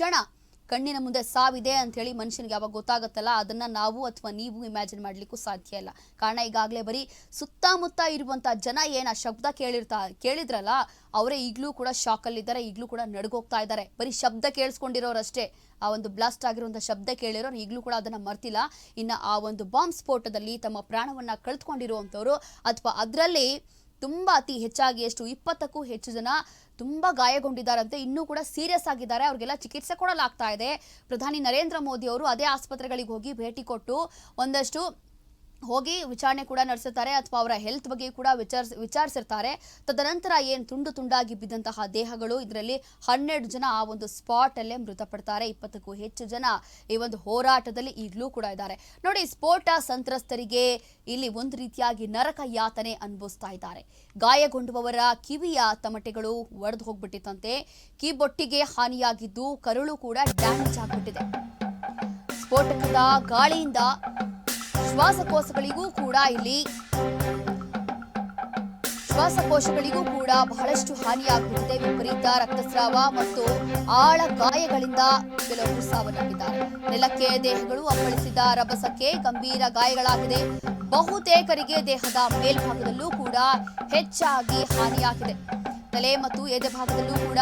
ಕ್ಷಣ ಕಣ್ಣಿನ ಮುಂದೆ ಸಾವಿದೆ ಅಂತ ಹೇಳಿ ಮನುಷ್ಯನಿಗೆ ಯಾವಾಗ ಗೊತ್ತಾಗುತ್ತಲ್ಲ, ಅದನ್ನ ನಾವು ಅಥವಾ ನೀವು ಇಮ್ಯಾಜಿನ್ ಮಾಡ್ಲಿಕ್ಕೂ ಸಾಧ್ಯ ಇಲ್ಲ. ಕಾರಣ ಈಗಾಗಲೇ ಬರೀ ಸುತ್ತಮುತ್ತ ಇರುವಂತ ಜನ ಏನ ಶಬ್ದ ಕೇಳಿರ್ತಾ, ಕೇಳಿದ್ರಲ್ಲ, ಅವರೇ ಈಗಲೂ ಕೂಡ ಶಾಕಲ್ಲಿದ್ದಾರೆ ಈಗಲೂ ಕೂಡ ನಡ್ಗೋಗ್ತಾ ಇದ್ದಾರೆ. ಬರೀ ಶಬ್ದ ಕೇಳಿಸ್ಕೊಂಡಿರೋರಷ್ಟೇ, ಆ ಒಂದು ಬ್ಲಾಸ್ಟ್ ಆಗಿರುವಂಥ ಶಬ್ದ ಕೇಳಿರೋರು ಈಗಲೂ ಕೂಡ ಅದನ್ನ ಮರ್ತಿಲ್ಲ. ಇನ್ನು ಆ ಒಂದು ಬಾಂಬ್ ಸ್ಫೋಟದಲ್ಲಿ ತಮ್ಮ ಪ್ರಾಣವನ್ನ ಕಳೆದುಕೊಂಡಿರುವಂಥವ್ರು ಅಥವಾ ಅದರಲ್ಲಿ ತುಂಬಾ ಅತಿ ಹೆಚ್ಚಾಗಿ ಎಷ್ಟು ಇಪ್ಪತ್ತಕ್ಕೂ ಹೆಚ್ಚು ಜನ ತುಂಬ ಗಾಯಗೊಂಡಿದ್ದಾರಂತೆ. ಇನ್ನೂ ಕೂಡ ಸೀರಿಯಸ್ ಆಗಿದ್ದಾರೆ. ಅವ್ರಿಗೆಲ್ಲ ಚಿಕಿತ್ಸೆ ಕೊಡಲಾಗ್ತಾ ಇದೆ. ಪ್ರಧಾನಿ ನರೇಂದ್ರ ಮೋದಿ ಅವರು ಅದೇ ಆಸ್ಪತ್ರೆಗಳಿಗೆ ಹೋಗಿ ಭೇಟಿ ಕೊಟ್ಟು ಒಂದಷ್ಟು ಹೋಗಿ ವಿಚಾರಣೆ ಕೂಡ ನಡೆಸುತ್ತಾರೆ ಅಥವಾ ಅವರ ಹೆಲ್ತ್ ಬಗ್ಗೆ ಕೂಡ ವಿಚಾರಿಸ್, ವಿಚಾರಿಸಿರ್ತಾರೆ. ತದನಂತರ ಏನು ತುಂಡು ತುಂಡಾಗಿ ಬಿದ್ದಂತಹ ದೇಹಗಳು ಇದರಲ್ಲಿ ಹನ್ನೆರಡು ಜನ ಆ ಒಂದು ಸ್ಪಾಟ್ ಅಲ್ಲೇ ಮೃತಪಡ್ತಾರೆ. ಇಪ್ಪತ್ತಕ್ಕೂ ಹೆಚ್ಚು ಜನ ಈ ಒಂದು ಹೋರಾಟದಲ್ಲಿ ಈಗಲೂ ಕೂಡ ಇದ್ದಾರೆ. ನೋಡಿ, ಸ್ಫೋಟ ಸಂತ್ರಸ್ತರಿಗೆ ಇಲ್ಲಿ ಒಂದು ರೀತಿಯಾಗಿ ನರಕ ಯಾತನೆ ಅನುಭವಿಸ್ತಾ ಇದ್ದಾರೆ. ಗಾಯಗೊಂಡವರ ಕಿವಿಯ ತಮಟೆಗಳು ಒಡೆದು ಹೋಗ್ಬಿಟ್ಟಿತ್ತಂತೆ. ಕಿಬೊಟ್ಟಿಗೆ ಹಾನಿಯಾಗಿದ್ದು ಕರುಳು ಕೂಡ ಡ್ಯಾಮೇಜ್ ಆಗ್ಬಿಟ್ಟಿದೆ. ಸ್ಫೋಟಕದ ಗಾಳಿಯಿಂದ ಶ್ವಾಸಕೋಶಗಳಿಗೂ ಕೂಡ ಇಲ್ಲಿ ಶ್ವಾಸಕೋಶಗಳಿಗೂ ಕೂಡ ಬಹಳಷ್ಟು ಹಾನಿಯಾಗುತ್ತಿದೆ ವಿಪರೀತ ರಕ್ತಸ್ರಾವ ಮತ್ತು ಆಳ ಗಾಯಗಳಿಂದ ಕೆಲವರು ಸಾವನ್ನಪ್ಪಿದ್ದಾರೆ. ನೆಲಕ್ಕೆ ದೇಹಗಳು ಅಪ್ಪಳಿಸಿದ ರಭಸಕ್ಕೆ ಗಂಭೀರ ಗಾಯಗಳಾಗಿದೆ. ಬಹುತೇಕರಿಗೆ ದೇಹದ ಮೇಲ್ಭಾಗದಲ್ಲೂ ಕೂಡ ಹೆಚ್ಚಾಗಿ ಹಾನಿಯಾಗಿದೆ. ತಲೆ ಮತ್ತು ಎದೆ ಭಾಗದಲ್ಲೂ ಕೂಡ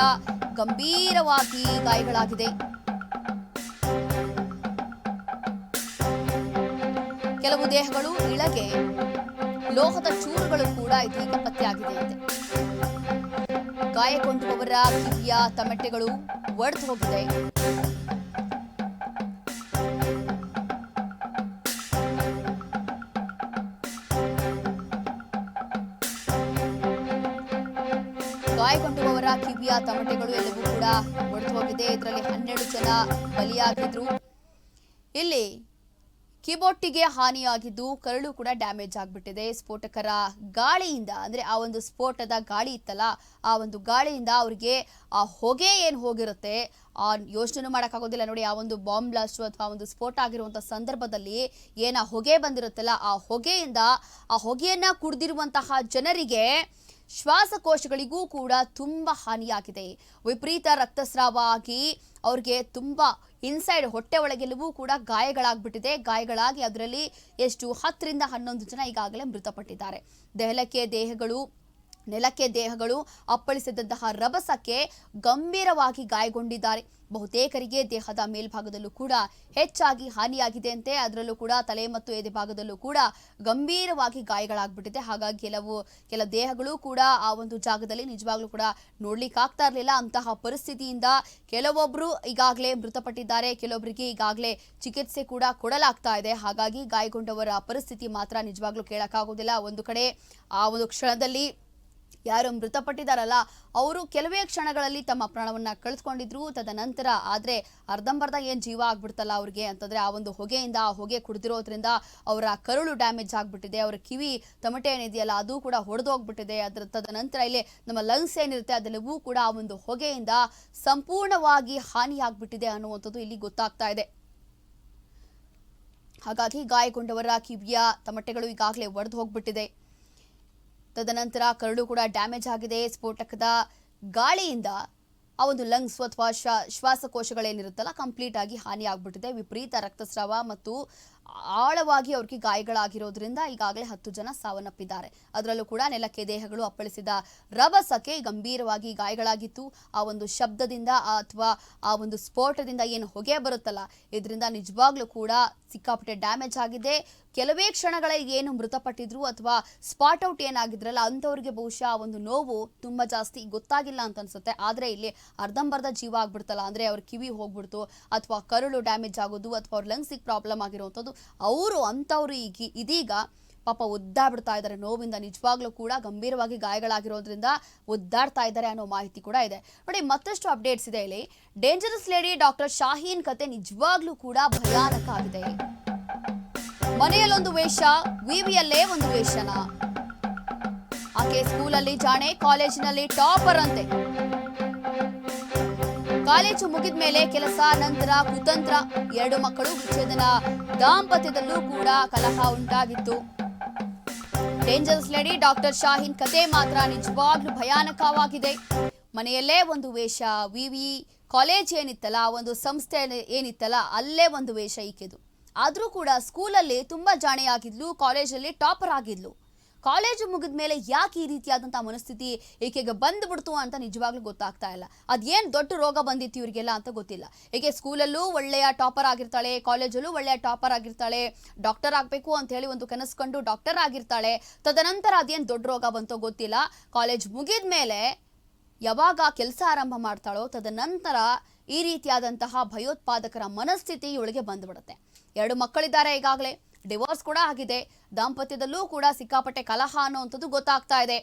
ಗಂಭೀರವಾಗಿ ಗಾಯಗಳಾಗಿದೆ. ಕೆಲವು ದೇಹಗಳು ಇಳಗೆ. ಲೋಹದ ಚೂರುಗಳು ಕೂಡ ಇದೀಗ ಪತ್ತೆಯಾಗಿದೆ ಅಂತೆ. ಗಾಯಗೊಂಡಿರುವವರ ಕಿವಿಯ ತಮಟೆಗಳು ಒಡೆದು ಹೋಗಿದೆ. ಗಾಯಗೊಂಡಿರುವವರ ಕಿವಿಯ ತಮಟೆಗಳು ಎಲ್ಲವೂ ಕೂಡ ಒಡೆದು ಹೋಗಿದೆ. ಇದರಲ್ಲಿ ಹನ್ನೆರಡು ಜನ ಬಲಿಯಾಗಿದ್ರು. ಇಲ್ಲಿ ಕೀಬೋರ್ಡ್ಗೆ ಹಾನಿಯಾಗಿದ್ದು ಕರಳು ಕೂಡ ಡ್ಯಾಮೇಜ್ ಆಗಿಬಿಟ್ಟಿದೆ. ಸ್ಫೋಟಕರ ಗಾಳಿಯಿಂದ, ಅಂದ್ರೆ ಆ ಒಂದು ಸ್ಫೋಟದ ಗಾಳಿ ಇತ್ತಲ್ಲ, ಆ ಒಂದು ಗಾಳಿಯಿಂದ ಅವ್ರಿಗೆ ಆ ಹೊಗೆ ಏನು ಹೋಗಿರುತ್ತೆ, ಆ ಯೋಚನೆ ಮಾಡೋಕ್ಕಾಗೋದಿಲ್ಲ. ನೋಡಿ, ಆ ಒಂದು ಬಾಂಬ್ ಬ್ಲಾಸ್ಟು ಅಥವಾ ಒಂದು ಸ್ಫೋಟ ಆಗಿರುವಂಥ ಸಂದರ್ಭದಲ್ಲಿ ಏನು ಹೊಗೆ ಬಂದಿರುತ್ತಲ್ಲ, ಆ ಹೊಗೆಯಿಂದ, ಆ ಹೊಗೆಯನ್ನು ಕುಡಿದಿರುವಂತಹ ಜನರಿಗೆ ಶ್ವಾಸಕೋಶಗಳಿಗೂ ಕೂಡ ತುಂಬ ಹಾನಿಯಾಗಿದೆ. ವಿಪರೀತ ರಕ್ತಸ್ರಾವ ಆಗಿ ಅವ್ರಿಗೆ ತುಂಬ ಇನ್ಸೈಡ್ ಹೊಟ್ಟೆ ಒಳಗೆಲ್ಲವೂ ಕೂಡ ಗಾಯಗಳಾಗ್ಬಿಟ್ಟಿದೆ. ಗಾಯಗಳಾಗಿ ಅದರಲ್ಲಿ ಎಷ್ಟು ಹತ್ತರಿಂದ ಹನ್ನೊಂದು ಜನ ಈಗಾಗಲೇ ಮೃತಪಟ್ಟಿದ್ದಾರೆ. ದೆಹಲಕ್ಕೆ ದೇಹಗಳು ನೆಲಕ್ಕೆ ದೇಹಗಳು ಅಪ್ಪಳಿಸಿದಂತಹ ರಭಸಕ್ಕೆ ಗಂಭೀರವಾಗಿ ಗಾಯಗೊಂಡಿದ್ದಾರೆ. ಬಹುತೇಕರಿಗೆ ದೇಹದ ಮೇಲ್ಭಾಗದಲ್ಲೂ ಕೂಡ ಹೆಚ್ಚಾಗಿ ಹಾನಿಯಾಗಿದೆಯಂತೆ, ಅದರಲ್ಲೂ ಕೂಡ ತಲೆ ಮತ್ತು ಎದೆ ಭಾಗದಲ್ಲೂ ಕೂಡ ಗಂಭೀರವಾಗಿ ಗಾಯಗಳಾಗ್ಬಿಟ್ಟಿದೆ. ಹಾಗಾಗಿ ಕೆಲವು, ಕೆಲ ದೇಹಗಳು ಕೂಡ ಆ ಒಂದು ಜಾಗದಲ್ಲಿ ನಿಜವಾಗ್ಲೂ ಕೂಡ ನೋಡ್ಲಿಕ್ಕೆ ಆಗ್ತಾ ಇರಲಿಲ್ಲ. ಅಂತಹ ಪರಿಸ್ಥಿತಿಯಿಂದ ಕೆಲವೊಬ್ರು ಈಗಾಗಲೇ ಮೃತಪಟ್ಟಿದ್ದಾರೆ ಕೆಲವೊಬ್ಬರಿಗೆ ಈಗಾಗಲೇ ಚಿಕಿತ್ಸೆ ಕೂಡ ಕೊಡಲಾಗ್ತಾ ಇದೆ. ಹಾಗಾಗಿ ಗಾಯಗೊಂಡವರ ಪರಿಸ್ಥಿತಿ ಮಾತ್ರ ನಿಜವಾಗ್ಲೂ ಕೇಳಕ್ಕಾಗೋದಿಲ್ಲ. ಒಂದು ಕಡೆ ಆ ಒಂದು ಕ್ಷಣದಲ್ಲಿ ಯಾರು ಮೃತಪಟ್ಟಿದ್ದಾರಲ್ಲ, ಅವರು ಕೆಲವೇ ಕ್ಷಣಗಳಲ್ಲಿ ತಮ್ಮ ಪ್ರಾಣವನ್ನ ಕಳೆದುಕೊಂಡಿದ್ರು. ತದನಂತರ ಆದ್ರೆ ಅರ್ಧಂಬರ್ಧ ಏನ್ ಜೀವ ಆಗ್ಬಿಡ್ತಲ್ಲ ಅವ್ರಿಗೆ ಅಂತಂದ್ರೆ ಆ ಒಂದು ಹೊಗೆಯಿಂದ, ಆ ಹೊಗೆ ಕುಡಿದಿರೋದ್ರಿಂದ ಅವರ ಕರುಳು ಡ್ಯಾಮೇಜ್ ಆಗ್ಬಿಟ್ಟಿದೆ. ಅವರ ಕಿವಿ ತಮಟೆ ಏನಿದೆಯಲ್ಲ, ಅದು ಕೂಡ ಹೊಡೆದೋಗ್ಬಿಟ್ಟಿದೆ ಅದರ ತದನಂತರ ಇಲ್ಲಿ ನಮ್ಮ ಲಂಗ್ಸ್ ಏನಿರುತ್ತೆ ಅದೆಲ್ಲವೂ ಕೂಡ ಆ ಒಂದು ಹೊಗೆಯಿಂದ ಸಂಪೂರ್ಣವಾಗಿ ಹಾನಿಯಾಗ್ಬಿಟ್ಟಿದೆ ಅನ್ನುವಂಥದ್ದು ಇಲ್ಲಿ ಗೊತ್ತಾಗ್ತಾ ಇದೆ. ಹಾಗಾಗಿ ಗಾಯಗೊಂಡವರ ಕಿವಿಯ ತಮಟೆಗಳು ಈಗಾಗಲೇ ಒಡೆದು ಹೋಗ್ಬಿಟ್ಟಿದೆ. ತದನಂತರ ಕರಡು ಕೂಡ ಡ್ಯಾಮೇಜ್ ಆಗಿದೆ. ಸ್ಫೋಟಕದ ಗಾಳಿಯಿಂದ ಆ ಒಂದು ಲಂಗ್ಸ್ ಅಥವಾ ಶ್ವಾ, ಶ್ವಾಸಕೋಶಗಳೇನಿರುತ್ತಲ್ಲ, ಕಂಪ್ಲೀಟ್ ಆಗಿ ಹಾನಿ ಆಗ್ಬಿಟ್ಟಿದೆ ವಿಪರೀತ ರಕ್ತಸ್ರಾವ ಮತ್ತು ಆಳವಾಗಿ ಅವ್ರಿಗೆ ಗಾಯಗಳಾಗಿರೋದ್ರಿಂದ ಈಗಾಗಲೇ ಹತ್ತು ಜನ ಸಾವನ್ನಪ್ಪಿದ್ದಾರೆ. ಅದರಲ್ಲೂ ಕೂಡ ನೆಲಕ್ಕೆ ದೇಹಗಳು ಅಪ್ಪಳಿಸಿದ ರಭಸಕ್ಕೆ ಗಂಭೀರವಾಗಿ ಗಾಯಗಳಾಗಿತ್ತು. ಆ ಒಂದು ಶಬ್ದದಿಂದ ಅಥವಾ ಆ ಒಂದು ಸ್ಫೋಟದಿಂದ ಏನು ಹೊಗೆ ಬರುತ್ತಲ್ಲ, ಇದರಿಂದ ನಿಜವಾಗ್ಲೂ ಕೂಡ ಸಿಕ್ಕಾಪಟ್ಟೆ ಡ್ಯಾಮೇಜ್ ಆಗಿದೆ. ಕೆಲವೇ ಕ್ಷಣಗಳ ಏನು ಮೃತಪಟ್ಟಿದ್ರು ಅಥವಾ ಸ್ಪಾಟ್ ಔಟ್ ಏನಾಗಿದ್ರಲ್ಲ, ಅಂಥವ್ರಿಗೆ ಬಹುಶಃ ಆ ಒಂದು ನೋವು ತುಂಬ ಜಾಸ್ತಿ ಗೊತ್ತಾಗಿಲ್ಲ ಅಂತ ಅನ್ಸುತ್ತೆ. ಆದರೆ ಇಲ್ಲಿ ಅರ್ಧಂಬರ್ಧ ಜೀವ ಆಗ್ಬಿಡ್ತಲ್ಲ, ಅಂದರೆ ಅವ್ರ ಕಿವಿ ಹೋಗ್ಬಿಡ್ತು, ಅಥವಾ ಕರುಳು ಡ್ಯಾಮೇಜ್ ಆಗೋದು, ಅಥವಾ ಅವ್ರ ಲಂಗ್ಸಿಗೆ ಪ್ರಾಬ್ಲಮ್ ಆಗಿರುವಂಥದ್ದು ಅವರು ಅಂಥವ್ರು ಈಗ, ಇದೀಗ ಪಾಪ ಒದ್ದಾಡ್ಬಿಡ್ತಾ ಇದ್ದಾರೆ. ನೋವಿಂದ ನಿಜವಾಗ್ಲೂ ಕೂಡ ಗಂಭೀರವಾಗಿ ಗಾಯಗಳಾಗಿರೋದ್ರಿಂದ ಒದ್ದಾಡ್ತಾ ಇದ್ದಾರೆ ಅನ್ನೋ ಮಾಹಿತಿ ಕೂಡ ಇದೆ. ನೋಡಿ, ಮತ್ತಷ್ಟು ಅಪ್ಡೇಟ್ಸ್ ಇದೆ ಇಲ್ಲಿ. ಡೇಂಜರಸ್ ಲೇಡಿ ಡಾಕ್ಟರ್ ಶಾಹೀನ್ ಕತೆ ನಿಜವಾಗ್ಲೂ ಕೂಡ ಭಯಾನಕ ಆಗಿದೆ. ಮನೆಯಲ್ಲೊಂದು ವೇಷ, ವಿವಿಯಲ್ಲೇ ಒಂದು ವೇಷನ. ಆಕೆ ಸ್ಕೂಲಲ್ಲಿ ಜಾಣೆ ಕಾಲೇಜಿನಲ್ಲಿ ಟಾಪರ್ ಅಂತೆ. ಕಾಲೇಜು ಮುಗಿದ ಮೇಲೆ ಕೆಲಸ, ನಂತರ ಕುತಂತ್ರ. ಎರಡು ಮಕ್ಕಳು ವಿಚ್ಛೇದನ. ದಾಂಪತ್ಯದಲ್ಲೂ ಕೂಡ ಕಲಹ ಉಂಟಾಗಿತ್ತು. ಡೇಂಜರಸ್ ಲೇಡಿ ಡಾಕ್ಟರ್ ಶಾಹೀನ್ ಕತೆ ಮಾತ್ರ ನಿಜವಾಗ್ಲೂ ಭಯಾನಕವಾಗಿದೆ. ಮನೆಯಲ್ಲೇ ಒಂದು ವೇಷ, ವಿವಿ. ಕಾಲೇಜ್ ಏನಿತ್ತಲ್ಲ, ಒಂದು ಸಂಸ್ಥೆ ಏನಿತ್ತಲ್ಲ, ಅಲ್ಲೇ ಒಂದು ವೇಷ ಈಕೆದು. ಆದರೂ ಕೂಡ ಸ್ಕೂಲಲ್ಲಿ ತುಂಬ ಜಾಣೆಯಾಗಿದ್ಲು ಕಾಲೇಜಲ್ಲಿ ಟಾಪರ್ ಆಗಿದ್ಲು. ಕಾಲೇಜು ಮುಗಿದ ಮೇಲೆ ಯಾಕೆ ಈ ರೀತಿಯಾದಂಥ ಮನಸ್ಥಿತಿ ಈಕೆಗೆ ಬಂದ್ಬಿಡ್ತು ಅಂತ ನಿಜವಾಗ್ಲೂ ಗೊತ್ತಾಗ್ತಾ ಇಲ್ಲ. ಅದೇನು ದೊಡ್ಡ ರೋಗ ಬಂದಿತ್ತು ಇವರಿಗೆಲ್ಲ ಅಂತ ಗೊತ್ತಿಲ್ಲ. ಏಕೆ ಸ್ಕೂಲಲ್ಲೂ ಒಳ್ಳೆಯ ಟಾಪರ್ ಆಗಿರ್ತಾಳೆ, ಕಾಲೇಜಲ್ಲೂ ಒಳ್ಳೆಯ ಟಾಪರ್ ಆಗಿರ್ತಾಳೆ, ಡಾಕ್ಟರ್ ಆಗಬೇಕು ಅಂತ ಹೇಳಿ ಒಂದು ಕನಸು ಕಂಡು ಡಾಕ್ಟರ್ ಆಗಿರ್ತಾಳೆ, ತದನಂತರ ಅದೇನು ದೊಡ್ಡ ರೋಗ ಬಂತೋ ಗೊತ್ತಿಲ್ಲ. ಕಾಲೇಜ್ ಮುಗಿದ ಮೇಲೆ ಯಾವಾಗ ಕೆಲಸ ಆರಂಭ ಮಾಡ್ತಾಳೋ, ತದನಂತರ ಈ ರೀತಿಯಾದಂತಹ ಭಯೋತ್ಪಾದಕರ ಮನಸ್ಥಿತಿ ಇವಳಿಗೆ ಬಂದ್ಬಿಡುತ್ತೆ. ಎರಡು ಮಕ್ಕಳಿದ್ದಾರೆ ಈಗಾಗಲೇ. ಡಿವೋರ್ಸ್ ಕೂಡ ಆಗಿದೆ. ದಾಂಪತ್ಯದಲ್ಲೂ ಕೂಡ ಸಿಕ್ಕಾಪಟ್ಟೆ ಕಲಹ ಅನ್ನೋವಂಥದ್ದು ಗೊತ್ತಾಗ್ತಾ ಇದೆ.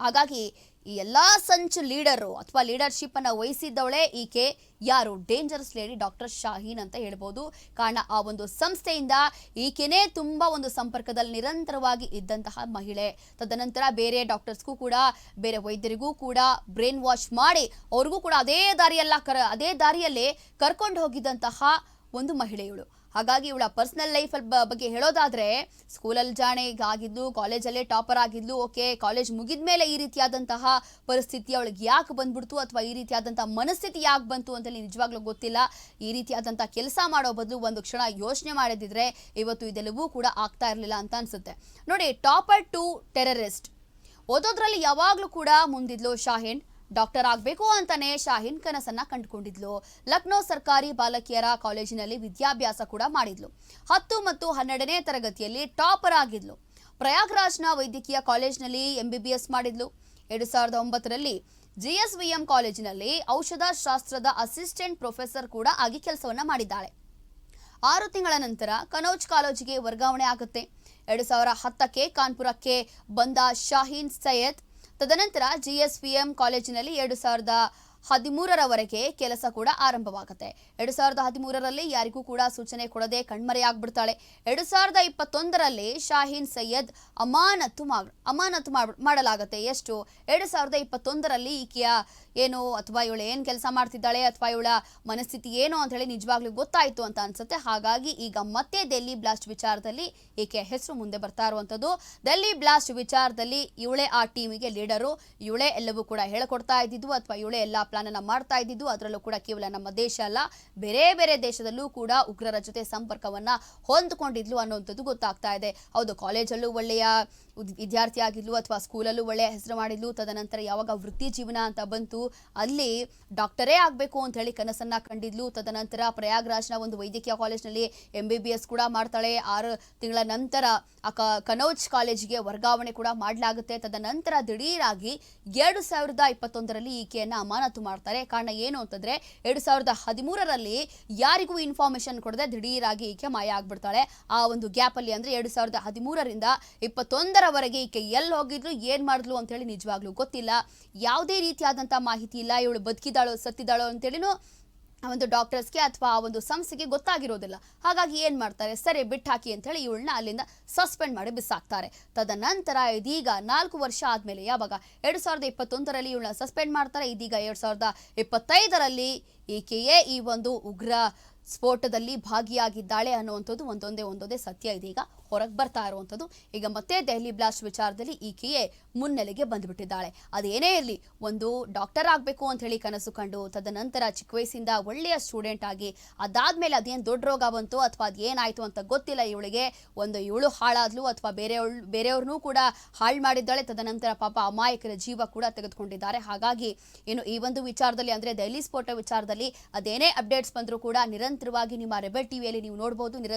ಹಾಗಾಗಿ ಈ ಎಲ್ಲ ಸಂಚು ಲೀಡರು ಅಥವಾ ಲೀಡರ್ಶಿಪ್ ಅನ್ನು ವಹಿಸಿದ್ದವಳೆ ಈಕೆ. ಯಾರು? ಡೇಂಜರಸ್ ಲೇಡಿ ಡಾಕ್ಟರ್ ಶಾಹೀನ್ ಅಂತ ಹೇಳ್ಬೋದು. ಕಾರಣ ಆ ಒಂದು ಸಂಸ್ಥೆಯಿಂದ ಈಕೆನೇ ತುಂಬ ಒಂದು ಸಂಪರ್ಕದಲ್ಲಿ ನಿರಂತರವಾಗಿ ಇದ್ದಂತಹ ಮಹಿಳೆ. ತದನಂತರ ಬೇರೆ ಡಾಕ್ಟರ್ಸ್ಗೂ ಕೂಡ, ಬೇರೆ ವೈದ್ಯರಿಗೂ ಕೂಡ ಬ್ರೈನ್ ವಾಶ್ ಮಾಡಿ ಅವ್ರಿಗೂ ಕೂಡ ಅದೇ ದಾರಿಯಲ್ಲ ಕರ, ಅದೇ ದಾರಿಯಲ್ಲೇ ಕರ್ಕೊಂಡು ಹೋಗಿದ್ದಂತಹ ಒಂದು ಮಹಿಳೆಯಳು. ಹಾಗಾಗಿ ಇವಳ ಪರ್ಸನಲ್ ಲೈಫ್ ಬಗ್ಗೆ ಹೇಳೋದಾದ್ರೆ ಸ್ಕೂಲಲ್ಲಿ ಜಾಣೆ ಈಗ ಆಗಿದ್ಲು ಕಾಲೇಜಲ್ಲೇ ಟಾಪರ್ ಆಗಿದ್ಲು ಓಕೆ ಕಾಲೇಜ್ ಮುಗಿದ ಮೇಲೆ ಈ ರೀತಿಯಾದಂತಹ ಪರಿಸ್ಥಿತಿ ಅವಳಿಗೆ ಯಾಕೆ ಬಂದ್ಬಿಡ್ತು ಅಥವಾ ಈ ರೀತಿಯಾದಂತಹ ಮನಸ್ಥಿತಿ ಯಾಕೆ ಬಂತು ಅಂತೇಳಿ ನಿಜವಾಗ್ಲೂ ಗೊತ್ತಿಲ್ಲ. ಈ ರೀತಿಯಾದಂತಹ ಕೆಲಸ ಮಾಡೋ ಬದಲು ಒಂದು ಕ್ಷಣ ಯೋಚನೆ ಮಾಡಿದ್ರೆ ಇವತ್ತು ಇದೆಲ್ಲವೂ ಕೂಡ ಆಗ್ತಾ ಇರಲಿಲ್ಲ ಅಂತ ಅನ್ಸುತ್ತೆ. ನೋಡಿ ಟಾಪರ್ ಟು ಟೆರರಿಸ್ಟ್ ಓದೋದ್ರಲ್ಲಿ ಯಾವಾಗಲೂ ಕೂಡ ಮುಂದಿದ್ಲು ಶಾಹಿನ್. ಡಾಕ್ಟರ್ ಆಗಬೇಕು ಅಂತಾನೆ ಶಾಹಿನ್ ಕನಸನ್ನ ಕಂಡುಕೊಂಡಿದ್ಲು. ಲಕ್ನೋ ಸರ್ಕಾರಿ ಬಾಲಕಿಯರ ಕಾಲೇಜಿನಲ್ಲಿ ವಿದ್ಯಾಭ್ಯಾಸ ಕೂಡ ಮಾಡಿದ್ಲು. ಹತ್ತು ಮತ್ತು ಹನ್ನೆರಡನೇ ತರಗತಿಯಲ್ಲಿ ಟಾಪರ್ ಆಗಿದ್ಲು. ಪ್ರಯಾಗ್ರಾಜ್ನ ವೈದ್ಯಕೀಯ ಕಾಲೇಜಿನಲ್ಲಿ ಎಂಬಿಬಿಎಸ್ ಮಾಡಿದ್ಲು. ಎರಡು ಸಾವಿರದ ಒಂಬತ್ತರಲ್ಲಿ ಜಿಎಸ್ವಿಎಂ ಕಾಲೇಜಿನಲ್ಲಿ ಔಷಧ ಶಾಸ್ತ್ರದ ಅಸಿಸ್ಟೆಂಟ್ ಪ್ರೊಫೆಸರ್ ಕೂಡ ಆಗಿ ಕೆಲಸವನ್ನ ಮಾಡಿದ್ದಾಳೆ. ಆರು ತಿಂಗಳ ನಂತರ ಕನೌಜ್ ಕಾಲೇಜಿಗೆ ವರ್ಗಾವಣೆ ಆಗುತ್ತೆ. ಎರಡು ಸಾವಿರ ಹತ್ತಕ್ಕೆ ಕಾನ್ಪುರಕ್ಕೆ ಬಂದ ಶಾಹೀನ್ ಸೈಯದ್ ತದನಂತರ ಜಿಎಸ್ವಿಎಂ ಕಾಲೇಜಿನಲ್ಲಿ ಎರಡು ಸಾವಿರದ ಹದಿಮೂರರವರೆಗೆ ಕೆಲಸ ಕೂಡ ಆರಂಭವಾಗುತ್ತೆ. ಎರಡು ಸಾವಿರದ ಹದಿಮೂರರಲ್ಲಿ ಯಾರಿಗೂ ಕೂಡ ಸೂಚನೆ ಕೊಡದೆ ಕಣ್ಮರೆಯಾಗ್ಬಿಡ್ತಾಳೆ. ಎರಡು ಸಾವಿರದ ಇಪ್ಪತ್ತೊಂದರಲ್ಲಿ ಶಾಹೀನ್ ಸೈಯದ್ ಅಮಾನತು ಮಾಡ್ ಅಮಾನತು ಮಾಡ್- ಮಾಡಲಾಗುತ್ತೆ. ಎಷ್ಟು? ಎರಡು ಸಾವಿರದ ಇಪ್ಪತ್ತೊಂದರಲ್ಲಿ ಈಕೆಯ ಏನು ಅಥವಾ ಇವಳು ಏನು ಕೆಲಸ ಮಾಡ್ತಿದ್ದಾಳೆ ಅಥವಾ ಇವಳ ಮನಸ್ಥಿತಿ ಏನು ಅಂತ ಹೇಳಿ ನಿಜವಾಗ್ಲೂ ಗೊತ್ತಾಯಿತು ಅಂತ ಅನ್ಸುತ್ತೆ. ಹಾಗಾಗಿ ಈಗ ಮತ್ತೆ ಡೆಲ್ಲಿ ಬ್ಲಾಸ್ಟ್ ವಿಚಾರದಲ್ಲಿ ಈಕೆ ಹೆಸರು ಮುಂದೆ ಬರ್ತಾ ಇರುವಂಥದ್ದು. ಡೆಲ್ಲಿ ಬ್ಲಾಸ್ಟ್ ವಿಚಾರದಲ್ಲಿ ಇವಳೇ ಆ ಟೀಮಿಗೆ ಲೀಡರು. ಇವಳೇ ಎಲ್ಲವೂ ಕೂಡ ಹೇಳಿಕೊಡ್ತಾ ಇದ್ದಿದ್ದು ಅಥವಾ ಇವಳೇ ಎಲ್ಲ ಪ್ಲಾನ್ ಅನ್ನ ಮಾಡ್ತಾ ಇದ್ದಿದ್ದು, ಅದರಲ್ಲೂ ಕೂಡ ಕೇವಲ ನಮ್ಮ ದೇಶ ಅಲ್ಲ, ಬೇರೆ ಬೇರೆ ದೇಶದಲ್ಲೂ ಕೂಡ ಉಗ್ರರ ಜೊತೆ ಸಂಪರ್ಕವನ್ನ ಹೊಂದ್ಕೊಂಡಿದ್ಲು ಅನ್ನುವಂಥದ್ದು ಗೊತ್ತಾಗ್ತಾ ಇದೆ. ಹೌದು ಕಾಲೇಜಲ್ಲೂ ಒಳ್ಳೆಯ ಉದ್- ವಿದ್ಯಾರ್ಥಿ ಆಗಿದ್ಲು ಅಥವಾ ಸ್ಕೂಲಲ್ಲೂ ಒಳ್ಳೆಯ ಹೆಸರು ಮಾಡಿದ್ಲು, ತದನಂತರ ಯಾವಾಗ ವೃತ್ತಿ ಜೀವನ ಅಂತ ಬಂತು, ಅಲ್ಲಿ ಡಾಕ್ಟರೇ ಆಗಬೇಕು ಅಂತ ಹೇಳಿ ಕನಸನ್ನ ಕಂಡಿದ್ಲು. ತದನಂತರ ಪ್ರಯಾಗ್ರಾಜ್ನ ಒಂದು ವೈದ್ಯಕೀಯ ಕಾಲೇಜ್ನಲ್ಲಿ ಎಂ ಬಿ ಬಿ ಎಸ್ ಕೂಡ ಮಾಡ್ತಾಳೆ. ಆರು ತಿಂಗಳ ನಂತರ ಆ ಕನೌಜ್ ಕಾಲೇಜಿಗೆ ವರ್ಗಾವಣೆ ಕೂಡ ಮಾಡಲಾಗುತ್ತೆ. ತದನಂತರ ದಿಢೀರಾಗಿ ಎರಡು ಸಾವಿರದ ಇಪ್ಪತ್ತೊಂದರಲ್ಲಿ ಈಕೆಯನ್ನು ಅಮಾನತು ಮಾಡ್ತಾರೆ. ಕಾರಣ ಏನು ಅಂತಂದ್ರೆ, ಎರಡು ಸಾವಿರದ ಹದಿಮೂರರಲ್ಲಿ ಯಾರಿಗೂ ಇನ್ಫಾರ್ಮೇಶನ್ ಕೊಡದೆ ದಿಢೀರಾಗಿ ಈಕೆ ಮಾಯ ಆಗ್ಬಿಡ್ತಾಳೆ. ಆ ಒಂದು ಗ್ಯಾಪಲ್ಲಿ ಅಂದರೆ ಎರಡು ಸಾವಿರದ ಹದಿಮೂರರಿಂದ ಇಪ್ಪತ್ತೊಂದರವರೆಗೆ ಈಕೆ ಎಲ್ಲಿ ಹೋಗಿದ್ಲು, ಏನ್ ಮಾಡಿದ್ಲು ಅಂತ ಹೇಳಿ ನಿಜವಾಗ್ಲೂ ಗೊತ್ತಿಲ್ಲ. ಯಾವುದೇ ರೀತಿಯಾದಂತ ಮಾಹಿತಿ ಇಲ್ಲ, ಇವಳು ಬದುಕಿದಾಳೋ ಸತ್ತಿದಾಳೋ ಅಂತೇಳಿನೂ ಆ ಒಂದು ಡಾಕ್ಟರ್ಸ್ಗೆ ಅಥವಾ ಆ ಒಂದು ಸಂಸ್ಥೆಗೆ ಗೊತ್ತಾಗಿರೋದಿಲ್ಲ. ಹಾಗಾಗಿ ಏನು ಮಾಡ್ತಾರೆ, ಸರಿ ಬಿಟ್ಟು ಹಾಕಿ ಅಂತ ಹೇಳಿ ಇವಳನ್ನ ಅಲ್ಲಿಂದ ಸಸ್ಪೆಂಡ್ ಮಾಡಿ ಬಿಸಾಕ್ತಾರೆ. ತದನಂತರ ಇದೀಗ ನಾಲ್ಕು ವರ್ಷ ಆದಮೇಲೆ, ಯಾವಾಗ? ಎರಡು ಸಾವಿರದ ಇಪ್ಪತ್ತೊಂದರಲ್ಲಿ ಇವಳನ್ನ ಸಸ್ಪೆಂಡ್ ಮಾಡ್ತಾರೆ. ಇದೀಗ ಎರಡು ಸಾವಿರದ ಇಪ್ಪತ್ತೈದರಲ್ಲಿ ಈಕೆಯೇ ಈ ಒಂದು ಉಗ್ರ ಸ್ಫೋಟದಲ್ಲಿ ಭಾಗಿಯಾಗಿದ್ದಾಳೆ ಅನ್ನುವಂಥದ್ದು ಒಂದೊಂದೇ ಒಂದೊಂದೇ ಸತ್ಯ ಇದೀಗ ಹೊರಗೆ ಬರ್ತಾ ಇರುವಂಥದ್ದು, ಈಗ ಮತ್ತೆ ದೆಹಲಿ ಬ್ಲಾಸ್ಟ್ ವಿಚಾರದಲ್ಲಿ ಈಕೆಯೇ ಮುನ್ನೆಲೆಗೆ ಬಂದುಬಿಟ್ಟಿದ್ದಾಳೆ. ಅದೇನೇ ಇರಲಿ, ಒಂದು ಡಾಕ್ಟರ್ ಆಗಬೇಕು ಅಂತ ಹೇಳಿ ಕನಸು ಕಂಡು, ತದನಂತರ ಚಿಕ್ಕ ವಯಸ್ಸಿಂದ ಒಳ್ಳೆಯ ಸ್ಟೂಡೆಂಟ್ ಆಗಿ, ಅದಾದ್ಮೇಲೆ ಅದೇನು ದೊಡ್ಡ ರೋಗ ಬಂತು ಅಥವಾ ಅದೇನಾಯಿತು ಅಂತ ಗೊತ್ತಿಲ್ಲ ಇವಳಿಗೆ, ಒಂದು ಇವಳು ಹಾಳಾದ್ಲು ಅಥವಾ ಬೇರೆಯವಳು, ಬೇರೆಯವ್ರನ್ನೂ ಕೂಡ ಹಾಳು ಮಾಡಿದ್ದಾಳೆ, ತದನಂತರ ಪಾಪ ಅಮಾಯಕರ ಜೀವ ಕೂಡ ತೆಗೆದುಕೊಂಡಿದ್ದಾರೆ. ಹಾಗಾಗಿ ಏನು ಈ ಒಂದು ವಿಚಾರದಲ್ಲಿ, ಅಂದರೆ ದೆಹಲಿ ಸ್ಫೋಟ ವಿಚಾರದಲ್ಲಿ ಅದೇನೇ ಅಪ್ಡೇಟ್ಸ್ ಬಂದರೂ ಕೂಡ ನಿರಂತರವಾಗಿ ನಿಮ್ಮ ರೆಬೆಲ್ ಟಿವಿಯಲ್ಲಿ ನೀವು ನೋಡಬಹುದು ನಿರಂತರ